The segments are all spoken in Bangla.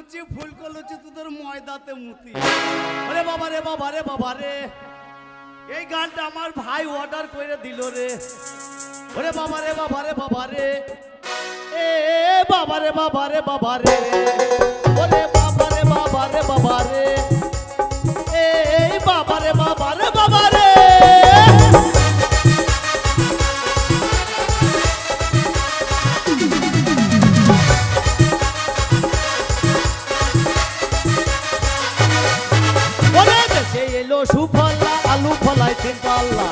লুচি ফুলকো লুচি তোদের ময়দাতে মুতি আরে বাবা রে বাবা রে বাবা রে এই গানটা আমার ভাই অর্ডার করে দিল রে ওরে বাবা রে বাবা রে বাবা রে এ বাবা রে বাবা রে বাবা রে ওরে বাবা রে বাবা রে বাবা রে এ বাবা রে বাবা রে বাবা রে এলো সুফল্লা আলু ফলাই তিন পাল্লা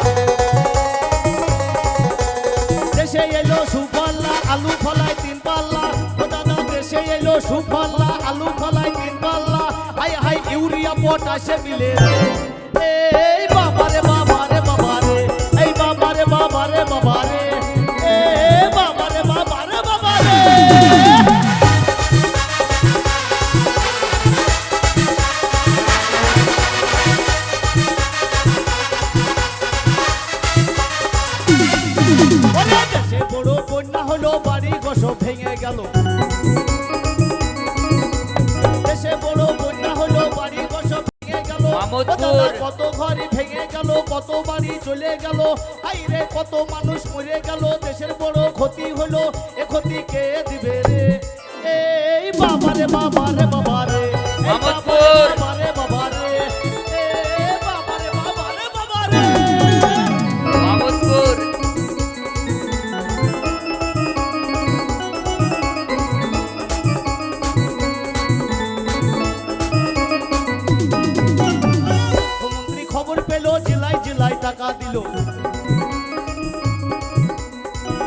দেশে এলো সুফল্লা আলু ফলাই তিন পাল্লা দাদা, দেশে এলো সুফল্লা আলু ফলাই তিন পাল্লা হাই হাই, ইউরিয়া, পটাশে মিলে এই বাবা রে বাবা রে বাবা রে। এই বাবা রে বাবা রে বাবা রে। এ বাবা রে বাবা রে বাবা রে। বন্যা হলো বাড়ি গস ভেঙে গেল। দেশে বড় বন্যা হলো বাড়ি গস ভেঙে গেল। কত ঘরে ভেঙে গেল কত বাড়ি চলে গেল। আইরে কত মানুষ মরে গেল দেশের বড় দিল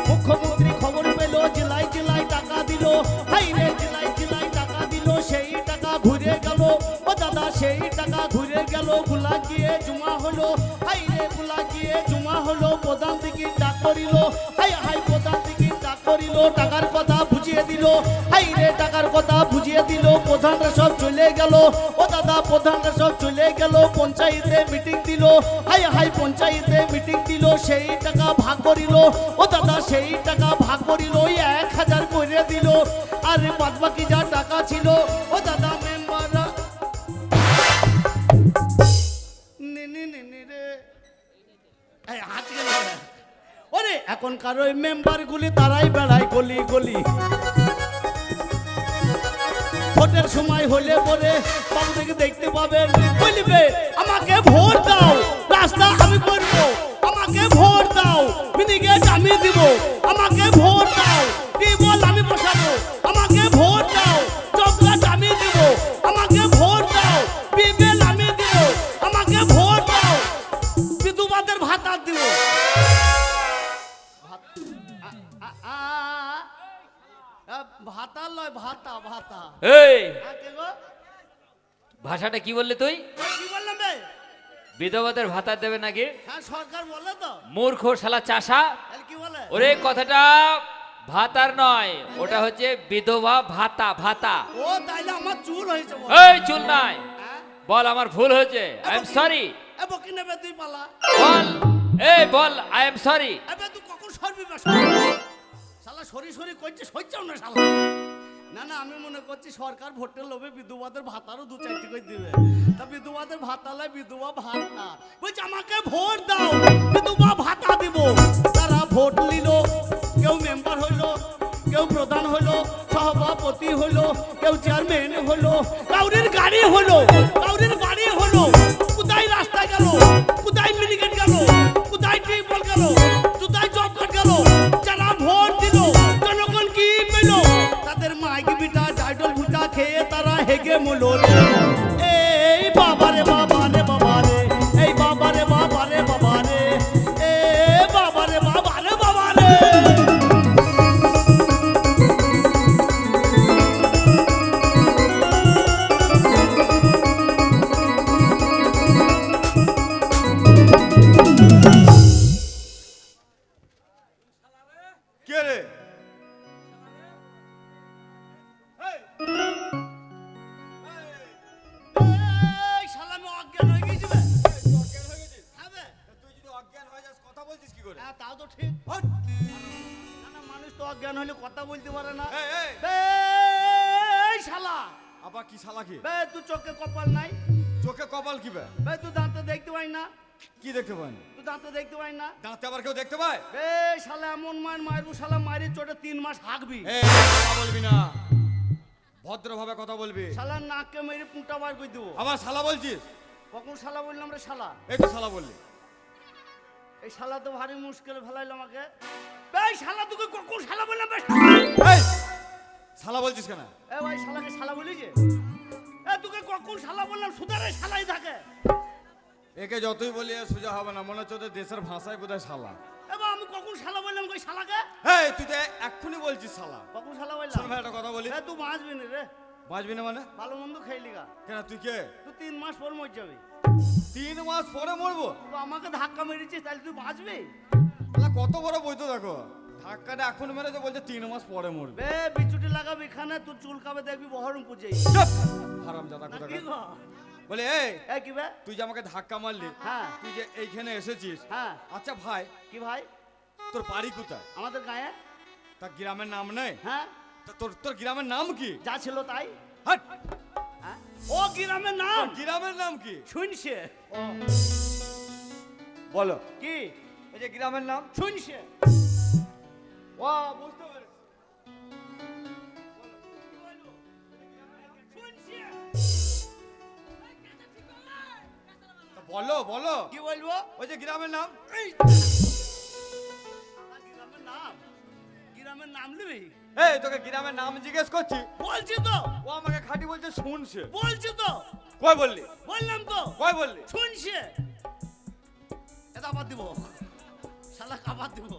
মুখ্যমন্ত্রী খবর পেল, জেলায় জেলায় টাকা দিল। হাই রে, জেলায় জেলায় টাকা দিল, সেই টাকা ঘুরে গেল। ও দাদা, সেই টাকা ঘুরে গেল। গুলা গিয়ে জমা হলো। হাই রে গুলা গিয়ে জমা হলো। প্রধান দিকে ডাক করিল। হাই হাই, প্রধান দিকে ডাক করিল। টাকার কথা বুঝিয়ে দিল। হাই রে টাকার কথা বুঝিয়ে দিল। প্রধানরা সব চলে গেল। ও দাদা, প্রধানরা সব চলে গেল। পঞ্চায়েতে মিটিং দিল। হাই হাই পঞ্চায়েতে মিটিং দিল। সেই টাকা ভাগ করিল। ও দাদা, সেই টাকা ভাগ করিল। এখনকার ওই মেম্বার গুলি তারাই বেড়ায় গলি গলি। ভোটের সময় হলে পরে বাবু থেকে দেখতে পাবে, বলবে, আমাকে ভোট দাও, রাস্তা আমি করব। আমাকে ভোট দাও, মিনিগেট আমি দিব। আমাকে ভোট দাও, টিউবওয়েল আমি বসাবো। ভাতা লয় ভাতা ভাতা। এই! হ্যাঁ? ভাষাটা কি বললি তুই? ওই কি বললাম বে? বিধবাদের ভাতা দেবে নাকি? হ্যাঁ সরকার বলে তো। মূর্খ শালা চাষা। কি বলে? ওরে কথাটা ভাতার নয় ওটা হচ্ছে বিধবা ভাতা ভাতা। ও তাইলে আমার চুল হয়েছে। এই চুল নাই। হ্যাঁ? বল আমার ভুল হয়েছে। আই এম সরি তুই পালা বল। এই বল আই এম সরি এবে তুই কখন সরবি? শালা, সরি সরি করছিস সইচাও না শালা? না না, আমি মনে করছি সরকার ভোটের লোভে বিধবাদের ভাতারও দু চারটি করে দিবে। তা বিধবাদের ভাতা লয় বিধবা ভাতা বলছি, আমাকে ভোট দাও, বিধবা ভাতা দিব। তারা ভোট নিল, কেউ মেম্বার হইল, কেউ প্রধান হলো সভাপতি হলো কেউ চেয়ারম্যান হলো কাউরির গাড়ি হলো কাউরির বাড়ি হলো কোথায় রাস্তা গেল? কোথায় মিনিকেট গেল? কোথায় টিউবওয়েল গেল? খেয়ে তারা এই, শালা। আবার কি শালা কি? বে তুই চোখে কপাল নাই? চোখে কপাল কি বে? বে তুই দাঁতে দেখতে পাই না। কি দেখতে তুই দাঁতে দেখতে পাই না। দাঁতে আবার কেউ দেখতে পায়? বে শালা এমন মার মারবো শালা মারি চোটে তিন মাস হাঁকবি এই কথা বলবি না। ভদ্রভাবে কথা বলবি। শালা নাককে মেরে পুঁটা বার করে দেবো। আবার শালা বলছিস? কখন শালা বললাম রে শালা? এই তো শালা বললি। এই শালা তো ভারী মুশকিল ফেলাইলো আমাকে। বে এই শালা তোকে কখন শালা বললাম এই! শালা বলছিস কেন? এ ভাই শালাকে শালা বলি যে? এ তোকে কখন শালা বললাম? সুদারে শালাই থাকে। একে যতই বলি এ সোজা হবে না। মনে হচ্ছে ওদের দেশের ভাষায় বোধহয় শালা। এবার আমি কখন শালা বললাম কই শালাকে? এই তুই তো এক্ষুনি বলছিস শালা। কখন শালা শোন বললাম ভাই একটা কথা বলি। এ তুই বাঁচবি না রে। বাঁচবি না মানে? ভালো মন্দ খাইলি গা। কেন তুই কে? তুই তিন মাস পর মর যাবি। তিন মাস পরে মরবো? তুই আমাকে ধাক্কা মেরেছিস তাহলে তুই বাঁচবি? কত বড় বইতো দেখো। ধাক্কাটা এখন মেরেছে বলছে তিন মাস পরে মরবে। বে বিচুটি লাগাবি এখানে তুই চুল কাবে দেখবি বহরম পুজে হারাম জাদা না কোথাকার? কি বলে এই কি বে? তুই যে আমাকে ধাক্কা মারলি হ্যাঁ। তুই যে এইখানে এসেছিস। হ্যাঁ। আচ্ছা ভাই কি ভাই? তোর বাড়ি কোথায়? আমাদের গায়ে। তা গ্রামের নাম নেই? হ্যাঁ। তা তোর তোর গ্রামের নাম কি? যা ছিল তাই। হাট! হ্যাঁ? ও গ্রামের নাম? গ্রামের নাম কি? শুনছে। বলো। কি? এই যে গ্রামের নাম? শুনছে। বুঝতে পেরেছি বলো বলো কি বলব ওই যে গ্রামের নাম গ্রামের নাম গ্রামের নাম নিবি এই তোকে গ্রামের নাম জিজ্ঞেস করছি বলছি তো ও আমাকে খাটি বলছে শুনছে বলছি তো কই বললি বললাম তো কই বললি শুনছে এটা আবার দিব শালা কাবার দিব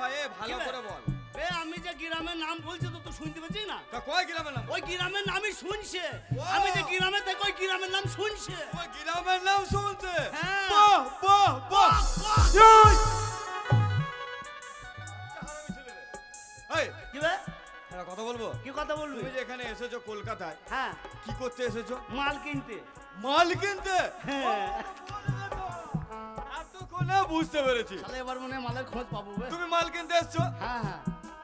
ভাই এ ভালো করে বল। বে আমি যে গ্রামের নাম বলছি তো তুই শুনতে পাচ্ছিস না? তা কই গ্রামের নাম? ওই গ্রামের নামই শুনছে। আমি যে গ্রামে থেকে ওই গ্রামের নাম শুনছে। ওই গ্রামের নাম শুনছে? হ্যাঁ। বাহ বাহ বাহ। এই! কি বে? কথা বলব? কি কথা বলবি? তুমি এখানে এসেছ কলকাতায় হ্যাঁ। কি করতে এসেছ? মাল কিনতে। মাল কিনতে? হ্যাঁ। এতক্ষণে বুঝতে পেরেছি। তাহলে এবার মনে হয় মালের খোঁজ পাবো বে। তুমি মাল কিনতে এসছো? হ্যাঁ হ্যাঁ।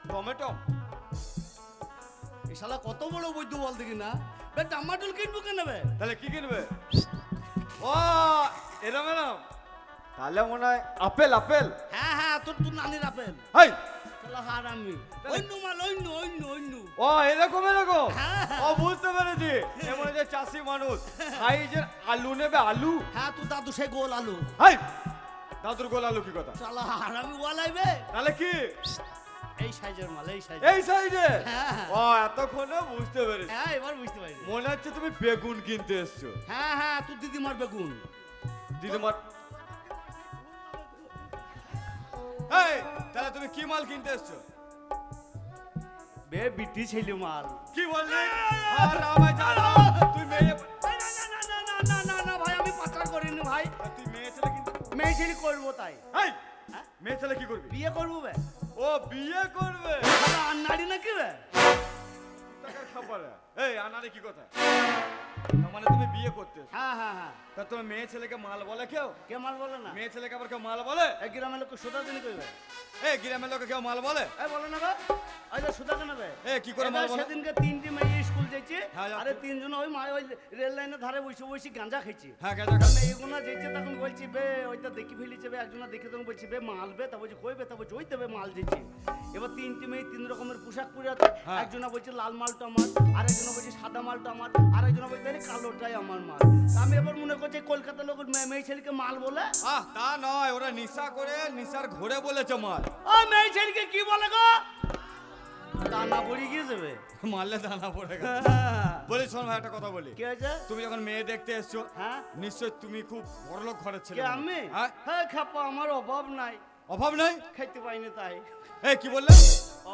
টমেটো। এই শালা কত বড় বৈদ্য বল দেখি না। বে টামাটুল কিনবো কেন বে তাহলে কি কিনবে? ও এরম এরম। তাহলে মনে হয় আপেল আপেল। হ্যাঁ হ্যাঁ তোর তোর নানির আপেল। হাই! শালা হার আমি। অন্য মাল অন্য অন্য অন্য। ও এরকম এরকম? হ্যাঁ, হ্যাঁ। ও বুঝতে পেরেছি। এমন যে চাষি মানুষ। সাইজের আলু নেবে আলু? হ্যাঁ তুই দাদু সে গোল আলু। হাই! দাদুর গোল আলু কি কথা শালা হার ওয়ালাইবে তাহলে কি? এই সাইজের মাল এই সাইজ এই সাইজে হ্যাঁ। ও এতক্ষণে বুঝতে পেরেছি। হ্যাঁ এবার বুঝতে পারছি মনে হচ্ছে তুমি বেগুন কিনতে এসছো। হ্যাঁ হ্যাঁ তুই দিদিমার বেগুন। দিদিমার এই তাহলে তুমি কি মাল কিনতে এসছো? বে বিটি ছেলে মাল। কি বললি? আর আমায় জানো তুই মেয়ে না না না না না না ভাই আমি পাচার করিনি ভাই। তুই মেয়ে ছেলে করব তাই। এই? মেয়ে ছেলে কি করবি? বিয়ে করব বে। ও বিয়ে করবে? নারী নাকি বে? এই আনারে কি কথা? মানে তুমি বিয়ে করতে হ্যাঁ হ্যাঁ হ্যাঁ। তা তোমার মেয়ে ছেলেকে মাল বলে কেউ? কে মাল বলে না? মেয়ে ছেলেকে আবার কেউ মাল বলে? এই গ্রামের লোক সুদা দিনই কইবে এই গ্রামের লোকে কেউ মাল বলে? এই বলে না বে। এই যে কেন বে? এ, কি করে মাল বলে? সেদিনকে তিনটি মেয়ে যাইছে হ্যাঁ, আরে তিনজন ওই মা ওই রেল লাইনের ধারে বসে বসে গাঁজা খাইছে হ্যাঁ গেজা যেছে তখন বলছি বে ওইটা দেখি ফেলিছে বে একজনা দেখে তখন বলছি বে মাল বে তা বলছি কই বে তা বলছি ওই তো মাল যেছে এবার তিনটি মেয়ে তিন রকমের পোশাক পরে আছে। হ্যাঁ। একজনা বলছে লাল মালটা আমার। আরেকজনা বলছে সাদা মালটা আমার। আরেকজনা বলছে আরে কালোটাই আমার মাল। আমি এবার মনে করছি কলকাতা লোক মেয়ে মেয়ে ছেলেকে মাল বলে? আহ তা নয় ওরা নিশা করে নিশার ঘোরে বলেছে মাল। ও মেয়ে ছেলেকে কি বলে গো? দানা পড়ে গিয়েছে বে। মারলে দানা পড়ে গেছে। বলি শোন ভাই একটা কথা বলি। কি হয়েছে? তুমি যখন মেয়ে দেখতে এসছো হ্যাঁ? নিশ্চয় তুমি খুব বড়লোক ঘরের ছেলে হয়। আমি? হ্যাঁ? হ্যাঁ খাপা আমার অভাব নাই। অভাব নাই? খাইতে পাইনি তাই। এই কি বললে?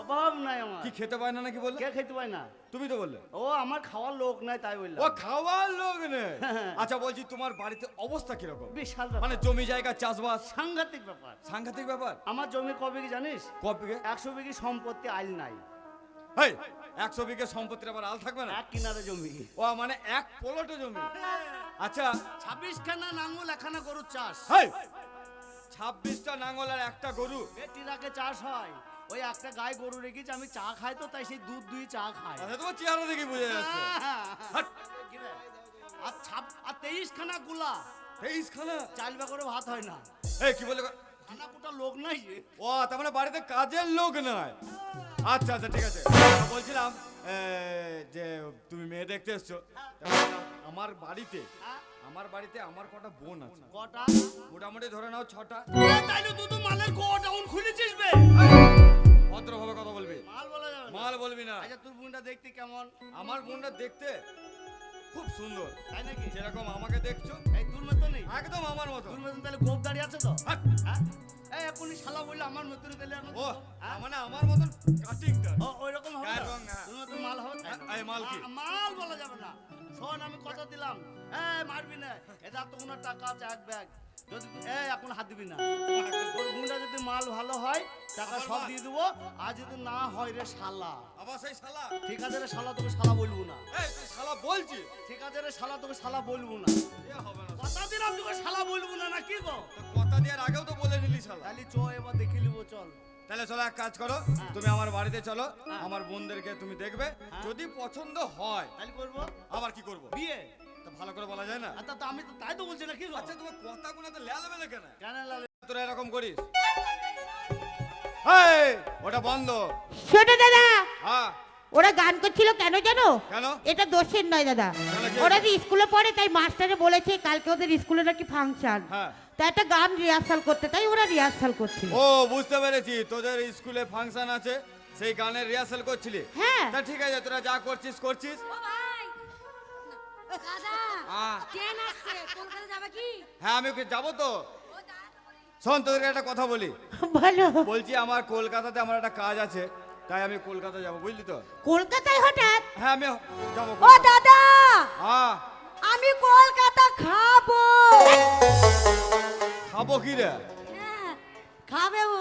অভাব নাই আমার। কি খেতে পায় না নাকি বললে? কে খাইতে পাই না? তুমি তো বললে। ও আমার খাওয়ার লোক নাই তাই বললাম। ও খাওয়ার লোক নেই? আচ্ছা বলছি তোমার বাড়িতে অবস্থা কীরকম? বিশাল মানে জমি জায়গা চাষবাস? সাংঘাতিক ব্যাপার। সাংঘাতিক ব্যাপার? আমার জমি কবে কি জানিস? কপিকে একশো বিঘি সম্পত্তি আইল নাই। হেই একশো বিঘে সম্পত্তির আবার আল থাকবে না? এক কিনারে জমি। ও মানে এক পলটে জমি। আচ্ছা ছাব্বিশ খানা নাঙ্গল এখানে গরুর চাষ। হেই ছাব্বিশটা নাঙ্গল আর একটা গরু। বেটিরাকে চাষ হয়। ওই একটা গায়ে গরু রেখেছি আমি চা খাই তো তাই সেই দুধ দুই চা খাই আচ্ছা তোমার চেহারা দেখে বোঝা যাচ্ছে। রে? আর ছাপ আর তেইশ খানা গুলা। তেইশ খানা চাল করে ভাত হয় না। এই কি বলে? খানা কোটা লোক নাই। ও তার মানে বাড়িতে কাজের লোক নয় আচ্ছা আচ্ছা ঠিক আছে। বলছিলাম যে তুমি মেয়ে দেখতে এসছো আমার বাড়িতে হ্যাঁ? আমার বাড়িতে আমার কটা বোন আছে। কটা? মোটামুটি ধরে নাও ছটা। তাইলে তুই তো মালের গো ডাউন খুলেছিস বে। ভদ্রভাবে কথা বলবি। মাল বলা যাবে না। মাল বলবি না। আচ্ছা তোর বোনটা দেখতে কেমন? আমার বোনটা দেখতে খুব সুন্দর। তাই নাকি? যেরকম আমাকে দেখছ। এই তোর মতো নেই? একদম আমার মতো। তোর মতন তাহলে গোপ দাঁড়িয়ে আছে তো? হ্যাঁ? এখনই শালা বললে আমার মতন তাহলে ও হ্যাঁ? মানে আমার মতন কাটিংটা ও ওইরকম হবে না? তুমি তো মাল হবে এই মাল কি? মাল বলা যাবে না। শোন আমি কথা দিলাম। এই মারবি না। এটা তো কোনো টাকা আছে এক ব্যাগ। যদি এখন হাত দিবি না। তোর যদি মাল ভালো হয় টাকা সব দিয়ে দেবো। আর যদি না হয় রে শালা। আবার সেই শালা? ঠিক আছে রে শালা তোকে শালা বলব না। এই তুই শালা বলছি। ঠিক আছে রে শালা তোকে শালা বলব না। এ হবে না। কথা দিলাম তোকে শালা বলব না না কি গো? কথা দেওয়ার আগেও তো বলে নিলি শালা। তাহলে চো এবার দেখে নিবো চল। তাহলে চলো এক কাজ করো তুমি আমার বাড়িতে চলো আমার বোনদেরকে তুমি দেখবে। যদি পছন্দ হয় তাহলে করব। আবার কি করব? বিয়ে। তো ভালো করে বলা যায় না? আচ্ছা তো আমি তো তাই তো বলছি না কি আচ্ছা তোমার কথাগুলো তো লেয়ালবে না কেন? কেন লাগে তোরা এরকম করিস। এই ওটা বন্ধ। শোনো দাদা হ্যাঁ। ওরা গান করছিল কেন জানো কেন? এটা দোষের নয় দাদা। ওরা যে স্কুলে পড়ে তাই মাস্টারে বলেছে কালকে ওদের স্কুলে নাকি ফাংশন। হ্যাঁ। তা একটা গান রিহার্সাল করতে তাই ওরা রিহার্সাল করছিল। ও বুঝতে পেরেছি। তোদের স্কুলে ফাংশন আছে সেই গানের রিহার্সাল করছিলি? হ্যাঁ। তা ঠিক আছে তোরা যা করছিস করছিস। দাদা আহ। ট্রেন আসছে কলকাতা যাবে কি? হ্যাঁ আমি ওকে যাব তো? ও শোন তোদেরকে একটা কথা বলি। বলো। বলছি আমার কলকাতাতে আমার একটা কাজ আছে তাই আমি কলকাতা যাব বুঝলি তো? কলকাতায় হঠাৎ? হ্যাঁ আমি যাব ও দাদা! হ্যাঁ। আমি কলকাতা খাব। খাব কি রে? হ্যাঁ, খাবে ও।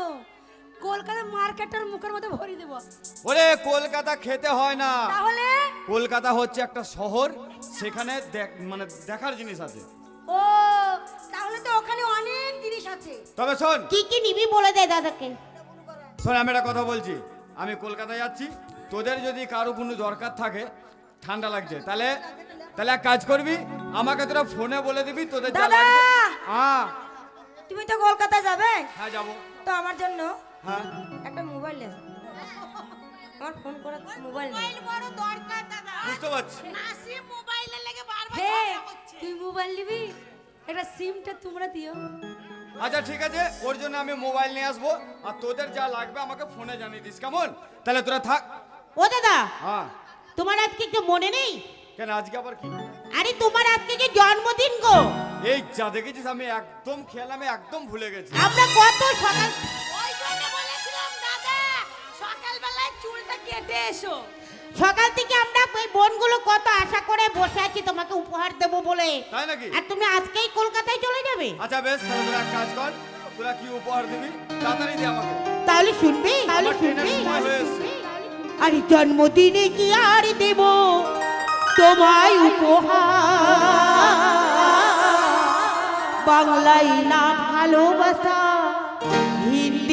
কলকাতা মার্কেটের মুখের মধ্যে ভরি দেব। ওরে কলকাতা খেতে হয় না। তাহলে? কলকাতা হচ্ছে একটা শহর সেখানে দেখ- মানে দেখার জিনিস আছে। ও তাহলে তো ওখানে অনেক জিনিস আছে। তবে শোন। কি কি নিবি বলে দে দাদাকে। শোন আমি একটা কথা বলছি। আমি কলকাতায় যাচ্ছি তোদের যদি কারও কোনো দরকার থাকে ঠান্ডা লাগছে তাহলে তাহলে এক কাজ করবি আমাকে তোরা ফোনে বলে দিবি তোদের যা দাদা! লাগবে। হ্যাঁ। তুমি তো কলকাতা যাবে? হ্যাঁ যাব। তো আমার জন্য হ্যাঁ। একটা মোবাইল নেই আমার ফোন করা মোবাইল নেই। বুঝতে পারছি। হে তুই মোবাইল নিবি? একটা সিমটা তোমরা দিও। আচ্ছা ঠিক আছে ওর জন্য আমি মোবাইল নিয়ে আসব আর তোদের যা লাগবে আমাকে ফোনে জানিয়ে দিস কেমন? তাহলে তোরা থাক। ও দাদা হ্যাঁ। তোমার আজকে একটু মনে নেই? কেন আজকে আবার কি? আরে তোমার আজকে যে জন্মদিন গো। এই যা দেখেছিস আমি একদম খেয়াল আমি একদম ভুলে গেছি। আমরা কত সকাল ওই জন্য বলেছিলাম দাদা সকালবেলায় চুলটা কেটে এসো। সকাল থেকে আমরা ওই বোনগুলো কত আশা করে বসে আছি তোমাকে উপহার দেবো বলে। তাই নাকি? আর তুমি আজকেই কলকাতায় চলে যাবে? আচ্ছা বেশ তাহলে তোরা এক কাজ কর তোরা কি উপহার দিবি তাড়াতাড়ি দে আমাকে। তাহলে শুনবি তাহলে শুনবি। আরে জন্মদিনে কি আর দেব তোমায় উপহার? বাংলায় না ভালোবাসা হিন্দিতে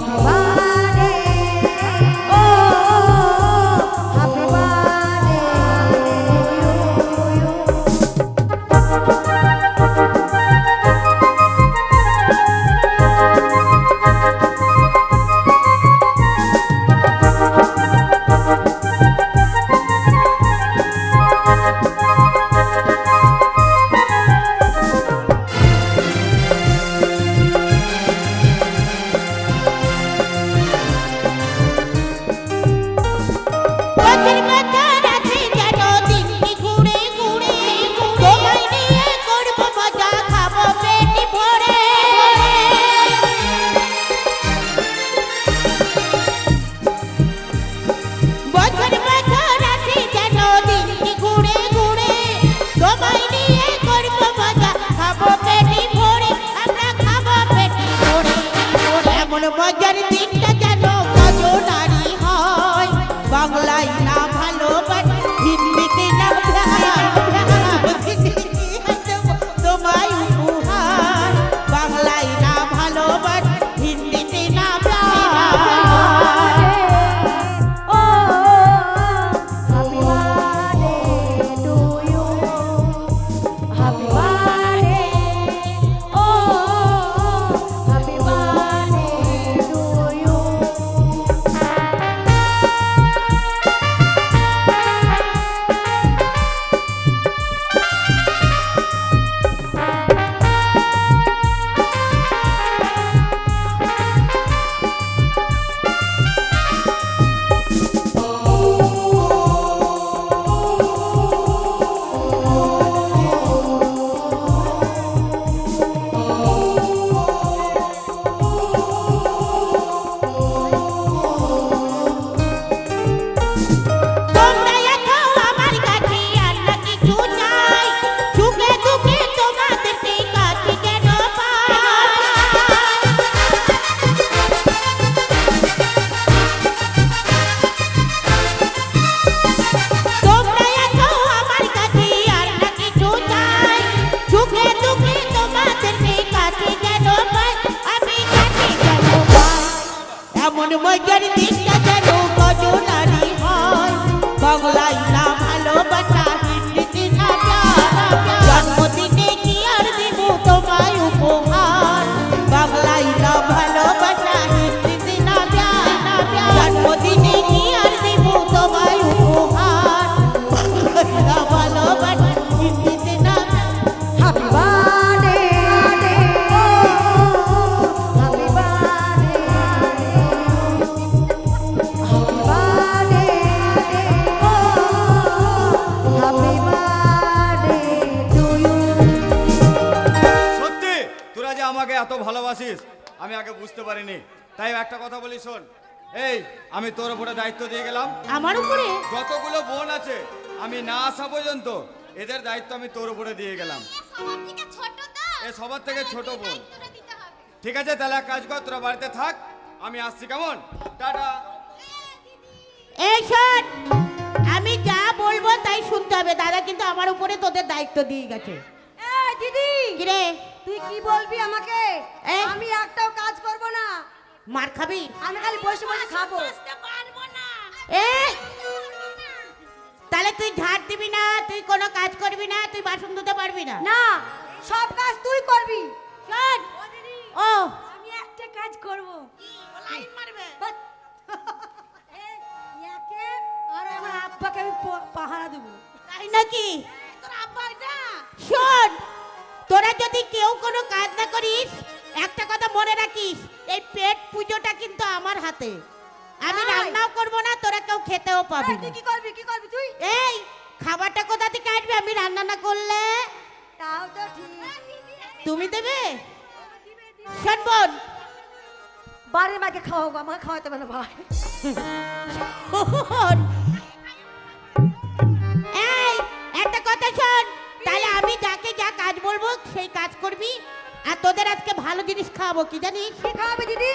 hot এমন মজার দিনটা যেন হয়। বাংলায় এত ভালোবাসিস? আমি আগে বুঝতে পারিনি। তাই একটা কথা বলি শোন। এই আমি তোর উপরে দায়িত্ব দিয়ে গেলাম। আমার উপরে? যতগুলো বোন আছে আমি না আসা পর্যন্ত এদের দায়িত্ব আমি তোর উপরে দিয়ে গেলাম। এ সবার থেকে ছোট বোন। ঠিক আছে তাহলে এক কাজ কর তোরা বাড়িতে থাক আমি আসছি কেমন? টাটা। এই শোন আমি যা বলব তাই শুনতে হবে। দাদা কিন্তু আমার উপরে তোদের দায়িত্ব দিয়ে গেছে। এই দিদি! কিরে? তুই কি বলবি আমাকে। আমি একটাও কাজ করব না। মার খাবি? আমি খালি বসে বসে খাব। এই তাহলে তুই ঝাড় দিবি না তুই কোনো কাজ করবি না তুই বাসন ধুতে পারবি না? না সব কাজ তুই করবি। শোন। ও। আমি একটা কাজ করব। লাইন মারবে। ইয়াকে আর আমার আব্বাকে আমি পাহারা দেবো। তাই নাকি? শোন। তোরা যদি কেউ কোনো কাজ না করিস একটা কথা মনে রাখিস এই পেট পুজোটা কিন্তু আমার হাতে। আমি রান্নাও করব না তোরা কেউ খেতেও পাবি তুই কি করবি কি করবি তুই? এই খাবারটা কোথা থেকে আসবে? আমি রান্না না করলে? তাও তো ঠিক। তুমি দেবে? শোন বোন। বাড়ির মাকে খাওয়াবো আমাকে খাওয়াতে পারে ভাই। বলব সেই কাজ করবি। আর তোদের আজকে ভালো জিনিস খাওয়াবো কি জানিস? কি খাওয়াবি দিদি?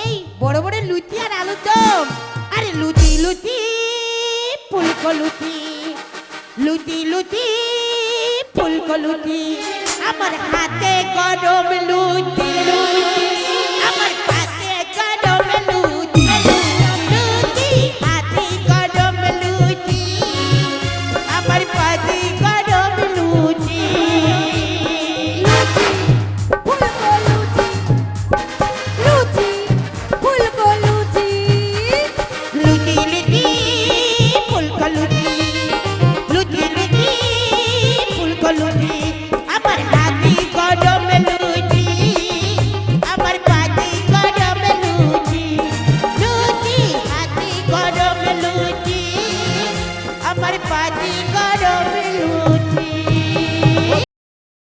এই বড় বড় লুচি আর আলুর দম। আরে লুচি লুচি ফুলকো লুচি। লুচি লুচি ফুলকো লুচি। আমার হাতে গরম লুচি। লুচি